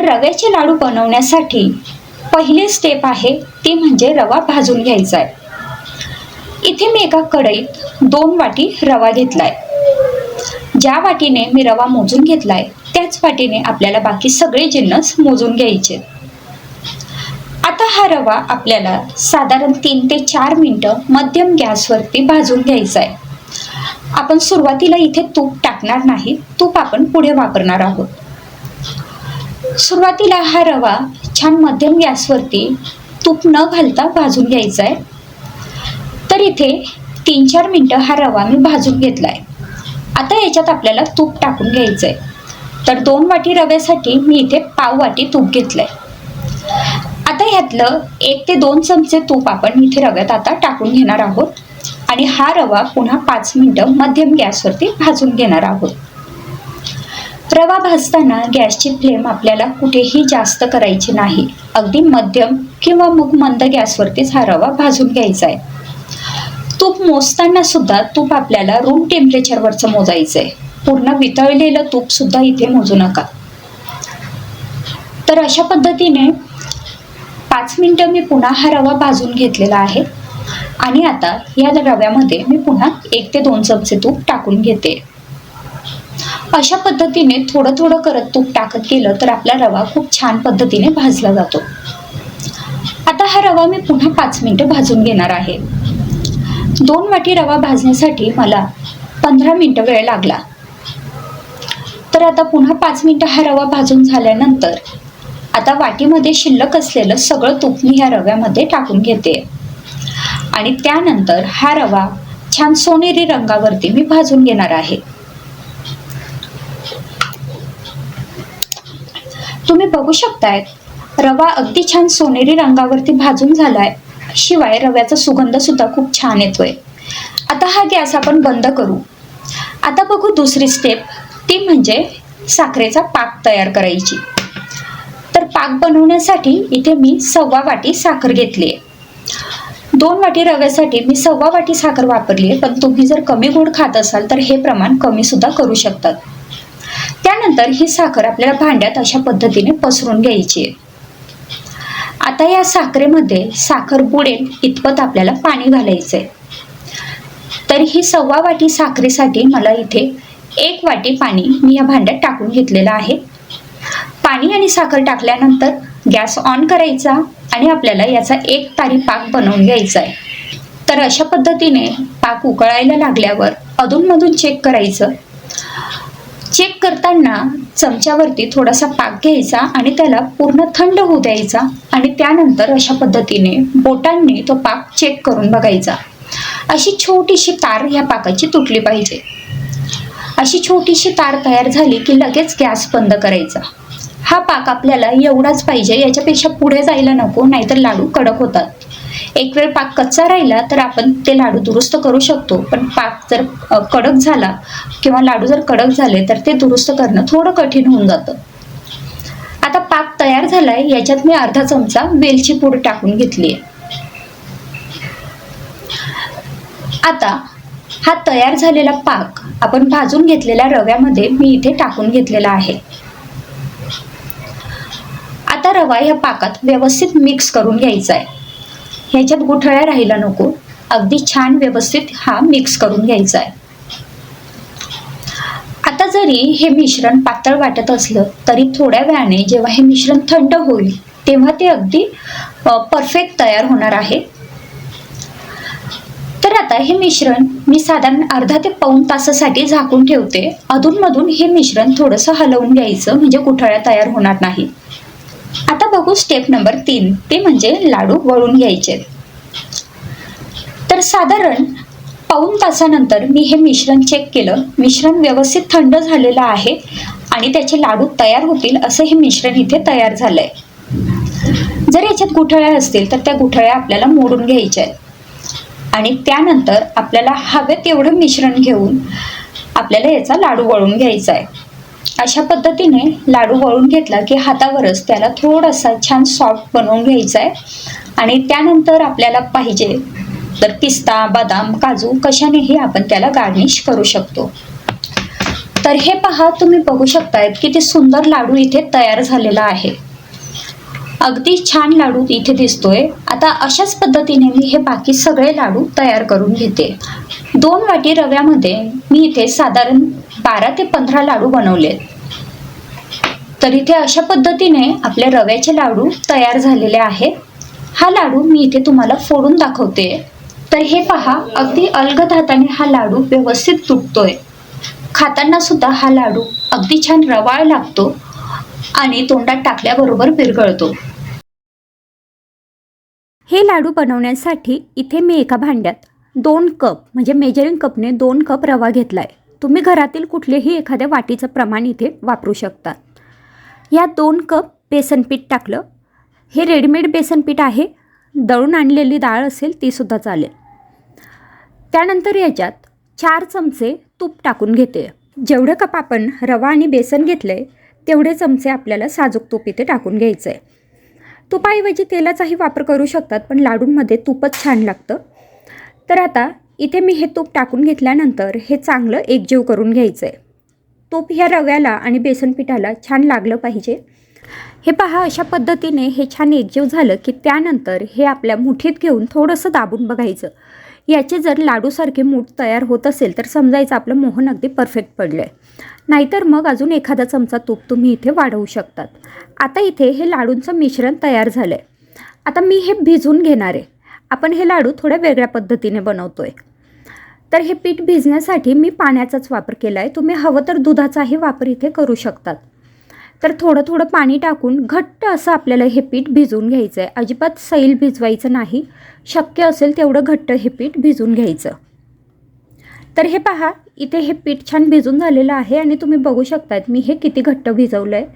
तर रव्याचे लाडू बनवण्यासाठी पहिली स्टेप आहे ती म्हणजे रवा भाजून घ्यायचा आहे इथे मी एका कढईत दोन वाटी रवा घेतलाय. ज्या वाटीने मी रवा मोजून घेतलाय त्याच वाटीने आपल्याला बाकी सगळे जिन्नस मोजून घ्यायचे. आता हा रवा आपल्याला साधारण तीन ते चार मिनटं मध्यम गॅसवरती भाजून घ्यायचा आहे आपण सुरुवातीला इथे तूप टाकणार नाही तूप आपण पुढे वापरणार आहोत. सुरुवातीला हा रवा छान मध्यम गॅसवरती तूप न घालता भाजून घ्यायचा आहे तर इथे तीन चार मिनटं हा रवा मी भाजून घेतला आहे आता याच्यात आपल्याला तूप टाकून घ्यायचं आहे तर दोन वाटी रव्यासाठी मी इथे पाव वाटी तूप घेतलं आहे आता ह्यातलं एक ते दोन चमचे तूप आपण इथे रव्यात आता टाकून घेणार आहोत. आणि हा रवा पुन्हा पाच मिनटं मध्यम गॅसवरती भाजून घेणार आहोत. रवा भाजताना गॅसची फ्लेम आपल्याला कुठेही जास्त करायची नाही. अगदी मध्यम किंवा मग मंद गॅसवरतीच हा रवा भाजून घ्यायचा आहे. तूप मोजताना सुद्धा तूप आपल्याला रूम टेम्परेचरवरचं मोजायचं आहे पूर्ण वितळलेलं तूप सुद्धा इथे मोजू नका. तर अशा पद्धतीने पाच मिनटं मी पुन्हा हा रवा भाजून घेतलेला आहे. आणि आता या रव्यामध्ये मी पुन्हा एक ते दोन चमचे तूप टाकून घेते. अशा पद्धतीने थोडं थोडं करत तूप टाकत गेलं तर आपला रवा खूप छान पद्धतीने भाजला जातो. आता हा रवा मी पुन्हा पाच मिनटं भाजून घेणार आहे. दोन वाटी रवा भाजण्यासाठी मला पंधरा मिनटं वेळ लागला. तर आता पुन्हा पाच मिनटं हा रवा भाजून झाल्यानंतर आता वाटीमध्ये शिल्लक असलेलं सगळं तूप मी ह्या रव्यामध्ये टाकून घेते. आणि त्यानंतर हा रवा छान सोनेरी रंगावरती मी भाजून घेणार आहे. तुम्ही बघू शकताय रवा अगदी छान सोनेरी रंगावरती भाजून झालाय. शिवाय रव्याचा सुगंध सुद्धा खूप छान येतोय. आता हा गॅस आपण बंद करू. आता बघू दुसरी स्टेप ती म्हणजे साखरेचा पाक तयार करायची. तर पाक बनवण्यासाठी इथे मी सव्वा वाटी साखर घेतली आहे. दोन वाटी रव्यासाठी मी सव्वा वाटी साखर वापरली आहे पण तुम्ही जर कमी गोड खात असाल तर हे प्रमाण कमी सुद्धा करू शकतात. त्यानंतर ही साखर आपल्याला भांड्यात अशा पद्धतीने पसरून घ्यायची. आहे आता या साखरेमध्ये साखर बुडेल इतपत आपल्याला पाणी घालायचं आहे तर ही सव्वा वाटी साखरेसाठी मला इथे एक वाटी पाणी मी या भांड्यात टाकून घेतलेलं आहे. पाणी आणि साखर टाकल्यानंतर गॅस ऑन करायचा आणि आपल्याला याचा एक तारी पाक बनवून घ्यायचा आहे तर अशा पद्धतीने पाक उकळायला लागल्यावर अधूनमधून चेक करायचं. चेक करताना चमच्यावरती थोडासा पाक घ्यायचा आणि त्याला पूर्ण थंड होऊ द्यायचा आणि त्यानंतर अशा पद्धतीने बोटांनी तो पाक चेक करून बघायचा. अशी छोटीशी तार ह्या पाकाची तुटली पाहिजे. अशी छोटीशी तार तयार झाली की लगेच गॅस बंद करायचा. हा पाक आपल्याला एवढाच पाहिजे याच्यापेक्षा पुढे जायला नको नाहीतर लाडू कडक होतात. एक वेळ पाक कच्चा राहिला तर आपण ते लाडू दुरुस्त करू शकतो. पण पाक जर कडक झाला किंवा लाडू जर कडक झाले तर ते दुरुस्त करणं थोडं कठीण होऊन जातं. आता पाक तयार झालाय याच्यात मी अर्धा चमचा वेलची पूड टाकून घेतली आहे. आता हा तयार झालेला पाक आपण भाजून घेतलेल्या रव्यामध्ये मी इथे टाकून घेतलेला आहे. आता रवा या पाकात व्यवस्थित मिक्स करून घ्यायचा आहे. ह्याच्यात गुठळ्या राहायला नको. अगदी छान व्यवस्थित हा मिक्स करून घ्यायचा आहे आता जरी हे मिश्रण पातळ वाटत असलं तरी थोड्या वेळाने जेव्हा हे मिश्रण थंड होईल तेव्हा ते अगदी परफेक्ट तयार होणार आहे. तर आता हे मिश्रण मी साधारण अर्धा ते पाऊण तासासाठी झाकून ठेवते. अधूनमधून हे मिश्रण थोडंसं हलवून घ्यायचं म्हणजे कुठळ्या तयार होणार नाही. आता बघू स्टेप नंबर तीन. ते म्हणजे लाडू वळून घ्यायचे. तर साधारण पाऊण तासानंतर मी हे मिश्रण चेक केलं. मिश्रण व्यवस्थित थंड झालेलं आहे आणि त्याचे लाडू तयार होतील असं हे मिश्रण इथे तयार झालंय. जर याच्यात गुठळ्या असतील तर त्या गुठळ्या आपल्याला मोडून घ्यायच्या आहेत. आणि त्यानंतर आपल्याला हवे तेवढं मिश्रण घेऊन आपल्याला याचा लाडू वळून घ्यायचा आहे. अशा पद्धतीने लाडू वळून घेतला की हातावरच त्याला थोडासा छान सॉफ्ट बनवून घ्यायचा आहे आणि त्यानंतर आपल्याला पाहिजे तर पिस्ता बदाम काजू कशानेही आपण त्याला गार्निश करू शकतो. तर हे पहा तुम्ही बघू शकतायत किती सुंदर लाडू इथे तयार झालेला आहे. अगदी छान लाडू इथे दिसतोय. आता अशाच पद्धतीने मी हे बाकी सगळे लाडू तयार करून घेते. दोन वाटी रव्यामध्ये मी इथे साधारण बारा ते पंधरा लाडू बनवले तर इथे अशा पद्धतीने आपले रव्याचे लाडू तयार झालेले आहेत. हा लाडू मी इथे तुम्हाला फोडून दाखवते. तर हे पहा अगदी अलगद हाताने हा लाडू व्यवस्थित तुटतोय. खाताना सुद्धा हा लाडू अगदी छान रवाळ लागतो आणि तोंडात टाकल्याबरोबर विरघळतो. हे लाडू बनवण्यासाठी इथे मी एका भांड्यात दोन कप म्हणजे मेजरिंग कपने दोन कप रवा घेतला आहे तुम्ही घरातील कुठलेही एखाद्या वाटीचं प्रमाण इथे वापरू शकता. या दोन कप बेसन पीठ टाकलं. हे रेडीमेड बेसन पीठ आहे. दळून आणलेली डाळ असेल तीसुद्धा चालेल. त्यानंतर याच्यात चार चमचे तूप टाकून घेते. जेवढं कप आपण रवा आणि बेसन घेतलं आहे तेवढे चमचे आपल्याला साजूक तूप इथे टाकून घ्यायचं आहे तुपाऐवजी तेलाचाही वापर करू शकतात पण लाडूंमध्ये तूपच छान लागतं. तर आता इथे मी हे तूप टाकून घेतल्यानंतर हे चांगलं एकजीव करून घ्यायचं आहे तूप ह्या रव्याला आणि बेसन पिठाला छान लागलं पाहिजे. हे पहा अशा पद्धतीने हे छान एकजीव झालं की त्यानंतर हे आपल्या मुठीत घेऊन थोडंसं दाबून बघायचं. याचे जर लाडूसारखे मूठ तयार होत असेल तर समजायचं आपलं मोहन अगदी परफेक्ट पडलं आहे नाहीतर मग अजून एखादा चमचा तूप तुम्ही इथे वाढवू शकतात. आता इथे हे लाडूंचं मिश्रण तयार झालं आहे आता मी हे भिजून घेणार आहे. आपण हे लाडू थोड्या वेगळ्या पद्धतीने बनवतो आहे तर हे पीठ भिजण्यासाठी मी पाण्याचाच वापर केला आहे तुम्ही हवं तर दुधाचाही वापर इथे करू शकतात. तर थोडं थोडं पाणी टाकून घट्ट असं आपल्याला हे पीठ भिजवून घ्यायचं आहे अजिबात सैल भिजवायचं नाही. शक्य असेल तेवढं घट्ट हे पीठ भिजवून घ्यायचं. तर हे पहा इथे हे पीठ छान भिजून झालेलं आहे आणि तुम्ही बघू शकतात मी हे किती घट्ट भिजवलं आहे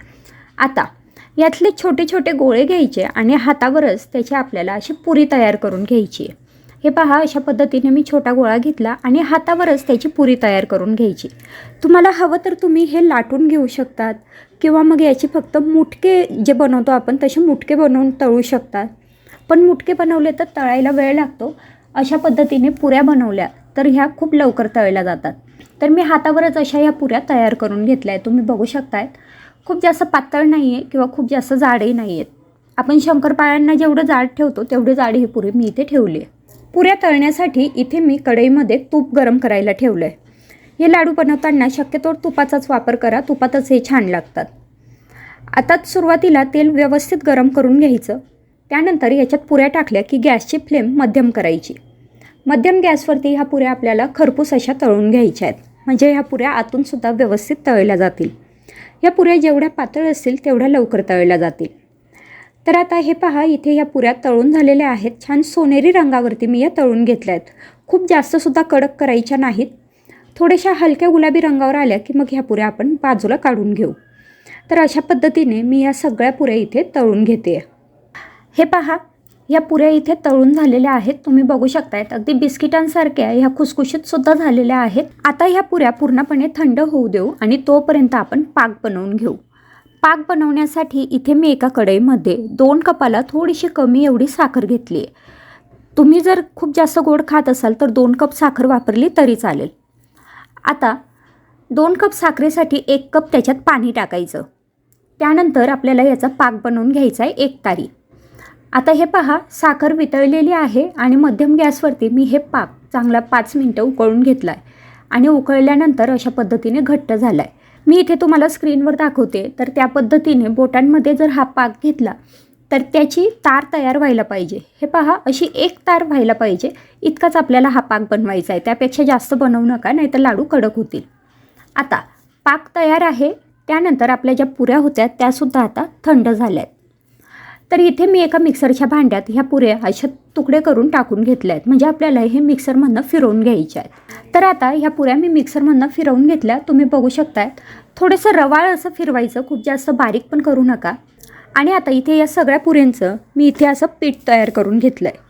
आता यातले छोटे छोटे गोळे घ्यायचे आणि हातावरच त्याची आपल्याला अशी पुरी तयार करून घ्यायची आहे. हे पहा अशा पद्धतीने मी छोटा गोळा घेतला आणि हातावरच त्याची पुरी तयार करून घ्यायची. तुम्हाला हवं तर तुम्ही हे लाटून घेऊ शकतात किंवा मग याची फक्त मुटके जे बनवतो आपण तसे मुटके बनवून तळू शकतात. पण मुटके बनवले तर तळायला वेळ लागतो. अशा पद्धतीने पुऱ्या बनवल्या तर ह्या खूप लवकर तळल्या जातात. तर मी हातावरच अशा ह्या पुऱ्या तयार करून घेतल्या आहेत. तुम्ही बघू शकतायत खूप जास्त पातळ नाही आहे किंवा खूप जास्त जाडही नाही आहेत आपण शंकरपाळ्यांना जेवढं जाड ठेवतो तेवढी जाड ही पुरी मी इथे ठेवली आहे. पुऱ्या तळण्यासाठी इथे मी कढईमध्ये तूप गरम करायला ठेवलं आहे हे लाडू बनवताना शक्यतो तुपाचाच वापर करा तुपातच हे छान लागतात. आता सुरुवातीला तेल व्यवस्थित गरम करून घ्यायचं. त्यानंतर याच्यात पुऱ्या टाकल्या की गॅसची फ्लेम मध्यम करायची. मध्यम गॅसवरती ह्या पुऱ्या आपल्याला खरपूस अशा तळून घ्यायच्या आहेत. म्हणजे ह्या पुऱ्या आतूनसुद्धा व्यवस्थित तळल्या जातील. या पुऱ्या जेवढ्या पातळ असतील तेवढ्या लवकर तळल्या जातील. तर आता हे पहा इथे ह्या पुऱ्या तळून झालेल्या आहेत. छान सोनेरी रंगावरती मी या तळून घेतल्या आहेत. खूप जास्तसुद्धा कडक करायच्या नाहीत. थोड्याशा हलक्या गुलाबी रंगावर आल्या की मग ह्या पुऱ्या आपण बाजूला काढून घेऊ. तर अशा पद्धतीने मी या सगळ्या पुऱ्या इथे तळून घेते. हे पहा या पुऱ्या इथे तळून झालेल्या आहेत. तुम्ही बघू शकतायत अगदी बिस्किटांसारख्या ह्या खुसखुशीत सुद्धा झालेल्या आहेत. आता ह्या पुऱ्या पूर्णपणे थंड होऊ देऊ आणि तोपर्यंत आपण पाक बनवून घेऊ. पाक बनवण्यासाठी इथे मी एका कढईमध्ये दोन कपाला थोडीशी कमी एवढी साखर घेतली आहे. तुम्ही जर खूप जास्त गोड खात असाल तर दोन कप साखर वापरली तरी चालेल. आता दोन कप साखरेसाठी एक कप त्याच्यात पाणी टाकायचं. त्यानंतर आपल्याला याचा पाक बनवून घ्यायचा आहे एक तारी. आता हे पहा साखर वितळलेली आहे आणि मध्यम गॅसवरती मी हे पाक चांगला पाच मिनटं उकळून घेतला आहे आणि उकळल्यानंतर अशा पद्धतीने घट्ट झाला आहे मी इथे तुम्हाला स्क्रीनवर दाखवते. तर त्या पद्धतीने बोटांमध्ये जर हा पाक घेतला तर त्याची तार तयार व्हायला पाहिजे. हे पहा अशी एक तार व्हायला पाहिजे. इतकाच आपल्याला हा पाक बनवायचा आहे. त्यापेक्षा जास्त बनवू नका नाहीतर लाडू कडक होतील. आता पाक तयार आहे. त्यानंतर आपल्या ज्या पुऱ्या होत्या त्यासुद्धा आता थंड झाल्या आहेत तर इथे मी एका मिक्सरच्या भांड्यात ह्या पुऱ्या अशा तुकडे करून टाकून घेतल्या आहेत. म्हणजे आपल्याला हे मिक्सरमधनं फिरवून घ्यायचे आहेत. तर आता ह्या पुऱ्या मी मिक्सरमधनं फिरवून घेतल्या. तुम्ही बघू शकताय. थोडंसं रवाळ असं फिरवायचं. खूप जास्त बारीक पण करू नका. आणि आता इथे या सगळ्या पुऱ्यांचं मी इथे असं पीठ तयार करून घेतलं आहे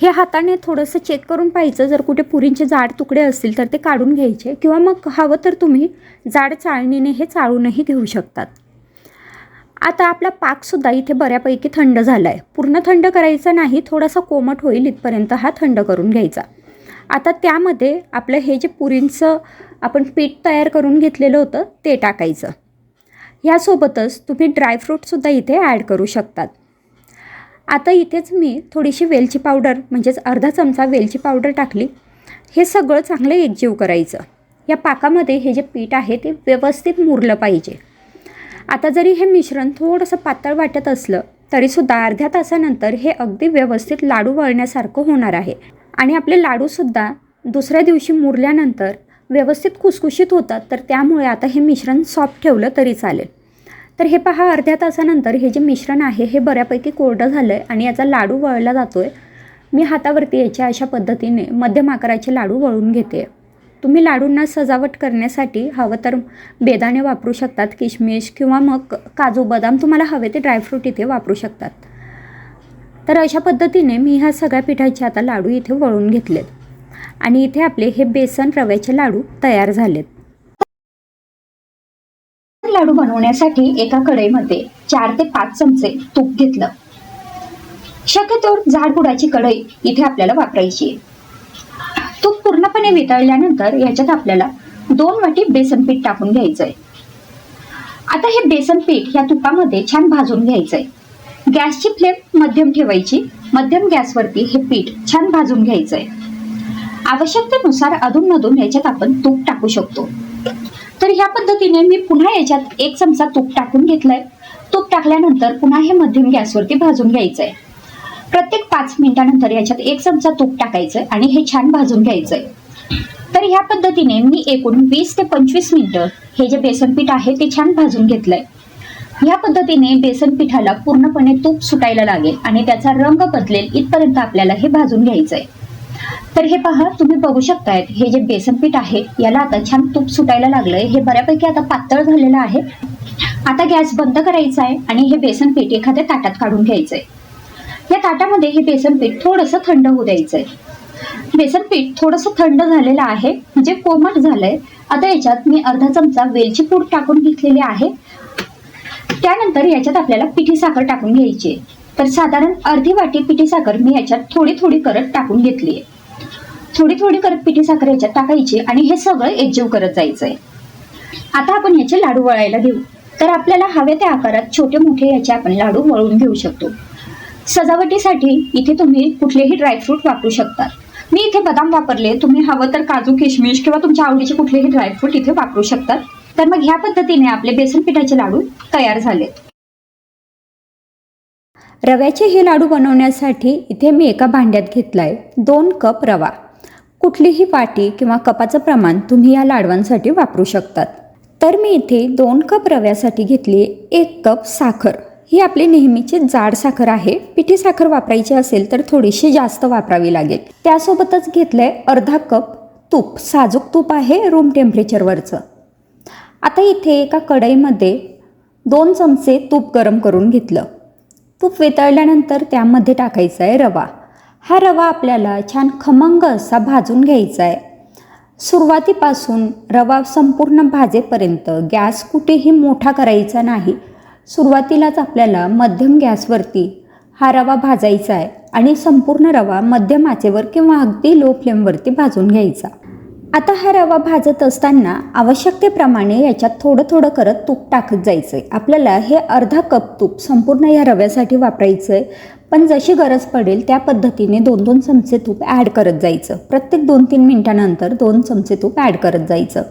हे हाताने थोडंसं चेक करून पाहायचं. जर कुठे पुरींचे जाड तुकडे असतील तर ते काढून घ्यायचे. किंवा मग हवं तर तुम्ही जाड चाळणीने हे चाळूनही घेऊ शकतात. आता आपला पाकसुद्धा इथे बऱ्यापैकी थंड झाला आहे पूर्ण थंड करायचा नाही थोडासा कोमट होईल इथपर्यंत हा थंड करून घ्यायचा. आता त्यामध्ये आपलं हे जे पुरींचं आपण पीठ तयार करून घेतलेलं होतं ते टाकायचं. ह्यासोबतच तुम्ही ड्रायफ्रूटसुद्धा इथे ॲड करू शकतात. आता इथेच मी थोडीशी वेलची पावडर म्हणजेच अर्धा चमचा वेलची पावडर टाकली. हे सगळं चांगलं एकजीव करायचं. या पाकामध्ये हे जे पीठ आहे ते व्यवस्थित मुरलं पाहिजे. आता जरी हे मिश्रण थोडंसं पातळ वाटत असलं तरीसुद्धा अर्ध्या तासानंतर हे अगदी व्यवस्थित लाडू वळण्यासारखं होणार आहे. आणि आपले लाडूसुद्धा दुसऱ्या दिवशी मुरल्यानंतर व्यवस्थित खुसखुशीत होतात तर त्यामुळे आता हे मिश्रण सॉफ्ट ठेवलं तरी चालेल. तर हे पहा अर्ध्या तासानंतर हे जे मिश्रण आहे हे बऱ्यापैकी कोरडं झालं आहे आणि याचा लाडू वळला जातो आहे मी हातावरती याच्या अशा पद्धतीने मध्यम आकाराचे लाडू वळून घेते तुम्ही लाडूंना सजावट करण्यासाठी हवं तर बेदाणे वापरू शकतात किशमिश किंवा मग काजू बदाम तुम्हाला हवे ते ड्रायफ्रूट इथे वापरू शकतात. तर अशा पद्धतीने मी ह्या सगळ्या पिठाचे आता लाडू इथे वळून घेतलेत. आणि इथे आपले हे बेसन रव्याचे लाडू तयार झालेत. लाडू बनवण्यासाठी एका कढईमध्ये चार ते पाच चमचे तूप घेतलं. शक्यतोवर जाडबुडाची कढई इथे आपल्याला वापरायची आहे. पूर्णपणे वितळल्यानंतर याच्यात आपल्याला दोन वाटी बेसन पीठ टाकून घ्यायचंय. आता हे बेसन पीठ या तुपामध्ये छान भाजून घ्यायचंय. गॅसची फ्लेम मध्यम ठेवायची. मध्यम गॅसवरती हे पीठ छान भाजून घ्यायचंय. आवश्यकतेनुसार अधूनमधून याच्यात आपण तूप टाकू शकतो. तर ह्या पद्धतीने मी पुन्हा याच्यात एक चमचा तूप टाकून घेतलंय. तूप टाकल्यानंतर पुन्हा हे मध्यम गॅसवरती भाजून घ्यायचंय. प्रत्येक पाच मिनिटानंतर याच्यात एक चमचा तूप टाकायचंय आणि हे छान भाजून घ्यायचंय. तर ह्या पद्धतीने मी एकूण वीस ते पंचवीस मिनिटं हे जे बेसन पीठ आहे ते छान भाजून घेतलंय. ह्या पद्धतीने बेसन पिठाला पूर्णपणे तूप सुटायला लागेल आणि त्याचा रंग बदलेल इथपर्यंत आपल्याला हे भाजून घ्यायचंय. तर हे पहा तुम्ही बघू शकतायत हे जे बेसन पीठ आहे याला आता छान तूप सुटायला लागलंय. हे बऱ्यापैकी आता पातळ झालेलं आहे. आता गॅस बंद करायचा आहे आणि हे बेसन पीठ एखाद्या ताटात काढून घ्यायचंय. या ताटामध्ये हे बेसन पीठ थोडंसं थंड होऊ द्यायचंय. बेसन पीठ थोडंसं थंड झालेलं आहे म्हणजे कोमट झालंय. आता याच्यात मी अर्धा चमचा वेलची पूड टाकून घेतलेली आहे. त्यानंतर याच्यात आपल्याला पिठी साखर टाकून घ्यायची तर साधारण अर्धी वाटी पिठी साखर मी याच्यात थोडी थोडी करत टाकून घेतली आहे. थोडी थोडी करत पिठी साखर याच्यात टाकायची आणि हे सगळं एकजीव करत जायचंय. आता आपण याचे लाडू वळायला घेऊ. तर आपल्याला हवे त्या आकारात छोटे मोठे याचे आपण लाडू वळून घेऊ शकतो. सजावटीसाठी इथे तुम्ही कुठलेही ड्रायफ्रूट वापरू शकता. मी इथे बदाम वापरले तुम्ही हवं तर काजू किशमिश किंवा तुमच्या आवडीचे कुठलेही ड्रायफ्रूट इथे वापरू शकतात तर मग ह्या पद्धतीने आपले बेसन पिठाचे लाडू तयार झाले. रव्याचे हे लाडू बनवण्यासाठी इथे मी एका भांड्यात घेतला आहे दोन कप रवा. कुठलीही वाटी किंवा कपाचं प्रमाण तुम्ही या लाडवांसाठी वापरू शकतात. तर मी इथे दोन कप रव्यासाठी घेतली एक कप साखर. ही आपली नेहमीची जाड साखर आहे. पिठी साखर वापरायची असेल तर थोडीशी जास्त वापरावी लागेल. त्यासोबतच घेतलं आहे अर्धा कप तूप. साजूक तूप आहे रूम टेम्परेचरवरचं आता इथे एका कढईमध्ये दोन चमचे तूप गरम करून घेतलं. तूप वितळल्यानंतर त्यामध्ये टाकायचा आहे रवा. हा रवा आपल्याला छान खमंग असा भाजून घ्यायचा आहे सुरुवातीपासून रवा संपूर्ण भाजेपर्यंत गॅस कुठेही मोठा करायचा नाही. सुरुवातीलाच आपल्याला मध्यम गॅसवरती हा रवा भाजायचा आहे आणि संपूर्ण रवा मध्यम आचेवर किंवा अगदी लो फ्लेमवरती भाजून घ्यायचा. आता हा रवा भाजत असताना आवश्यकतेप्रमाणे याच्यात थोडं थोडं करत तूप टाकत जायचं आहे आपल्याला हे अर्धा कप तूप संपूर्ण या रव्यासाठी वापरायचं आहे पण जशी गरज पडेल त्या पद्धतीने दोन दोन चमचे तूप ॲड करत जायचं. प्रत्येक दोन तीन मिनटानंतर दोन चमचे तूप ॲड करत जायचं.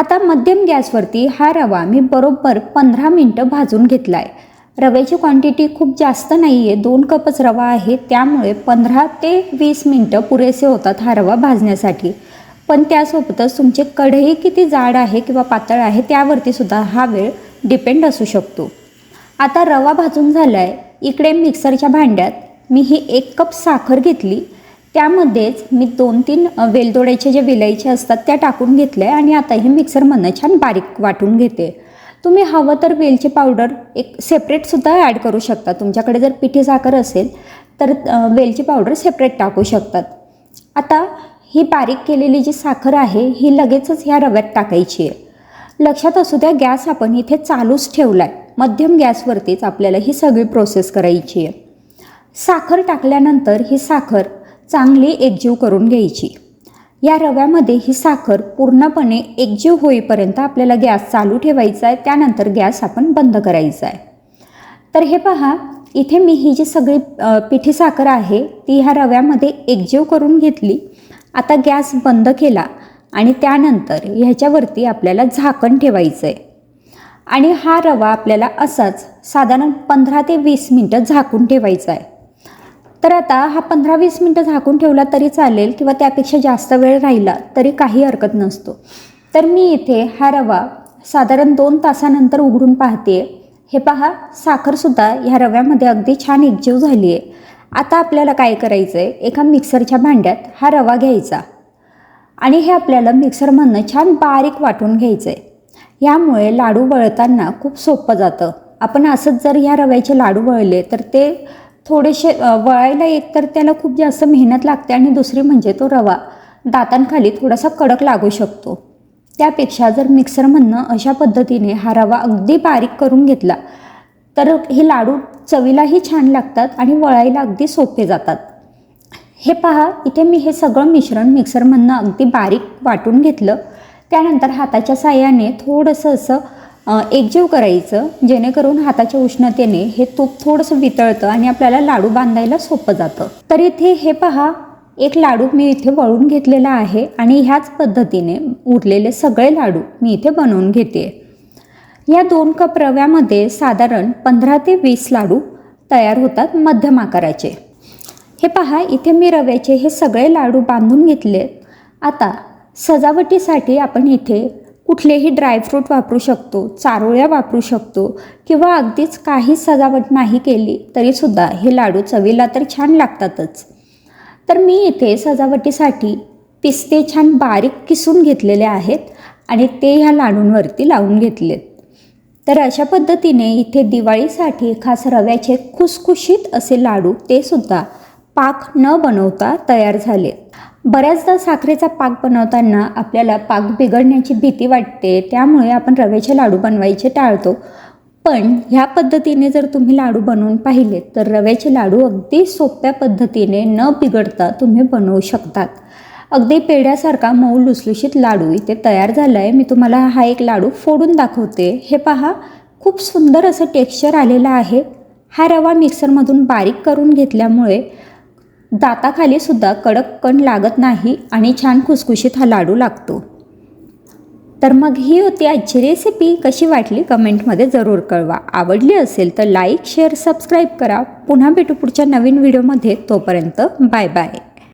आता मध्यम गॅसवरती हा रवा मी बरोबर पंधरा मिनटं भाजून घेतला आहे रव्याची क्वांटिटी खूप जास्त नाही आहे दोन कपच रवा आहे त्यामुळे पंधरा ते वीस मिनटं पुरेसे होतात हा रवा भाजण्यासाठी. पण त्यासोबतच तुमचे कढई किती जाड आहे किंवा पातळ आहे त्यावरती सुद्धा हा वेळ डिपेंड असू शकतो. आता रवा भाजून झाला आहे इकडे मिक्सरच्या भांड्यात मी ही एक कप साखर घेतली त्यामध्येच मी दोन तीन वेलदोड्याचे जे विलायचे असतात त्या टाकून घेतल्या आणि आता हे मिक्सरमधनं छान बारीक वाटून घेते. तुम्ही हवं तर वेलची पावडर एक सेपरेटसुद्धा ॲड करू शकता. तुमच्याकडे जर पिठी साखर असेल तर वेलची पावडर सेपरेट टाकू शकतात. आता ही बारीक केलेली जी साखर आहे ही लगेचच ह्या रव्यात टाकायची आहे. लक्षात असू द्या गॅस आपण इथे चालूच ठेवला आहे मध्यम गॅसवरतीच आपल्याला ही सगळी प्रोसेस करायची आहे. साखर टाकल्यानंतर ही साखर चांगली एकजीव करून घ्यायची. या रव्यामध्ये ही साखर पूर्णपणे एकजीव होईपर्यंत आपल्याला गॅस चालू ठेवायचा आहे त्यानंतर गॅस आपण बंद करायचा आहे. तर हे पहा इथे मी ही जी सगळी पिठी साखर आहे ती ह्या रव्यामध्ये एकजीव करून घेतली. आता गॅस बंद केला आणि त्यानंतर ह्याच्यावरती आपल्याला झाकण ठेवायचं आहे. आणि हा रवा आपल्याला असाच साधारण पंधरा ते वीस मिनटं झाकून ठेवायचा आहे. तर आता हा पंधरा वीस मिनटं झाकून ठेवला तरी चालेल किंवा त्यापेक्षा जास्त वेळ राहिला तरी काही हरकत नसतो. तर मी इथे हा रवा साधारण दोन तासानंतर उघडून पाहते. हे पहा साखरसुद्धा ह्या रव्यामध्ये अगदी छान एकजीव झाली आहे आता आपल्याला काय करायचं आहे एका मिक्सरच्या भांड्यात हा रवा घ्यायचा. आणि हे आपल्याला मिक्सरमधनं छान बारीक वाटून घ्यायचं आहे यामुळे लाडू वळताना खूप सोपं जातं. आपण असंच जर ह्या रव्याचे लाडू वळले तर ते थोडेसे वळायला एक तर त्याला खूप जास्त मेहनत लागते आणि दुसरी म्हणजे तो रवा. दातांखाली थोडासा कडक लागू शकतो. त्यापेक्षा जर मिक्सरमधनं अशा पद्धतीने हा रवा अगदी बारीक करून घेतला तर हे लाडू चवीलाही छान लागतात आणि वळायला अगदी सोपे जातात. हे पहा इथे मी हे सगळं मिश्रण मिक्सरमधनं अगदी बारीक वाटून घेतलं. त्यानंतर हाताच्या साह्याने थोडंसं असं एकजीव करायचं जेणेकरून हाताच्या उष्णतेने हे तूप थोडंसं वितळतं आणि आपल्याला लाडू बांधायला सोपं जातं. तर इथे हे पहा एक लाडू मी इथे वळून घेतलेला आहे आणि ह्याच पद्धतीने उरलेले सगळे लाडू मी इथे बनवून घेते. या दोन कप रव्यामध्ये साधारण पंधरा ते वीस लाडू तयार होतात मध्यम आकाराचे. हे पहा इथे मी रव्याचे हे सगळे लाडू बांधून घेतले आता सजावटीसाठी आपण इथे कुठलेही ड्रायफ्रूट वापरू शकतो चारोळ्या वापरू शकतो किंवा अगदीच काही सजावट नाही केली तरीसुद्धा हे लाडू चवीला तर छान लागतातच. तर मी इथे सजावटीसाठी पिस्ते छान बारीक किसून घेतलेले आहेत आणि ते ह्या लाडूंवरती लावून घेतलेत. तर अशा पद्धतीने इथे दिवाळीसाठी खास रव्याचे खुसखुशीत असे लाडू ते सुद्धा पाक न बनवता तयार झाले. बऱ्याचदा साखरेचा पाक बनवताना आपल्याला पाक बिघडण्याची भीती वाटते त्यामुळे आपण रव्याचे लाडू बनवायचे टाळतो. पण ह्या पद्धतीने जर तुम्ही लाडू बनवून पाहिले तर रव्याचे लाडू अगदी सोप्या पद्धतीने न बिघडता तुम्ही बनवू शकतात. अगदी पेढ्यासारखा मऊ लुसलुशीत लाडू इथे तयार झाला आहे मी तुम्हाला हा एक लाडू फोडून दाखवते. हे पहा खूप सुंदर असं टेक्स्चर आलेलं आहे. हा रवा मिक्सरमधून बारीक करून घेतल्यामुळे दाताखाली सुद्धा कडक कण लागत नाही आणि छान खुसखुशीत हा लाडू लागतो. तर मग ही होती आजची रेसिपी कशी वाटली? कमेंटमध्ये जरूर कळवा. आवडली असेल तर लाईक शेअर सबस्क्राईब करा. पुन्हा भेटू पुढच्या नवीन व्हिडिओमध्ये तोपर्यंत बाय बाय